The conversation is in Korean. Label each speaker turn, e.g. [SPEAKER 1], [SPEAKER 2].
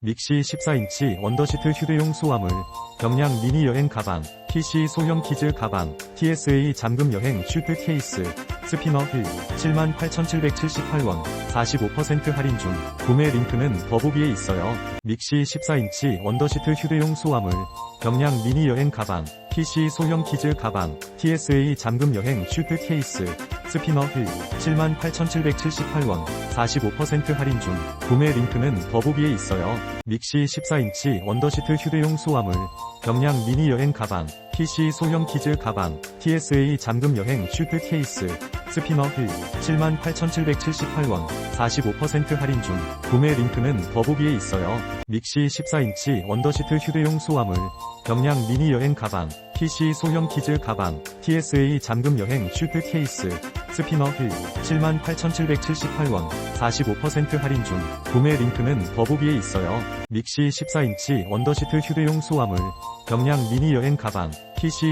[SPEAKER 1] 믹시 14인치 원더시트 휴대용 소화물, 경량 미니 여행 가방, PC 소형 키즈 가방, TSA 잠금 여행 슈트 케이스, 스피너 휠, 78,778원, 45% 할인 중, 구매 링크는 더보기에 있어요. 믹시 14인치 원더시트 휴대용 소화물, 경량 미니 여행 가방, PC 소형 키즈 가방, TSA 잠금 여행 슈트 케이스, 스피너 휠, 78,778원, 45% 할인 중, 구매 링크는 더보기에 있어요. 믹시 14인치 원더시트 휴대용 소화물, 경량 미니 여행 가방, PC 소형 키즈 가방, TSA 잠금 여행 슈트 케이스, 스피너 휠, 78,778원, 45% 할인 중, 구매 링크는 더보기에 있어요. 믹시 14인치 원더시트 휴대용 소화물, 경량 미니 여행 가방, PC 소형 키즈 가방, TSA 잠금 여행 슈트 케이스, 스피너 휠, 78,778원, 45% 할인 중, 구매 링크는 더보기에 있어요. 믹시 14인치 원더시트 휴대용 소화물, 경량 미니 여행 가방, PC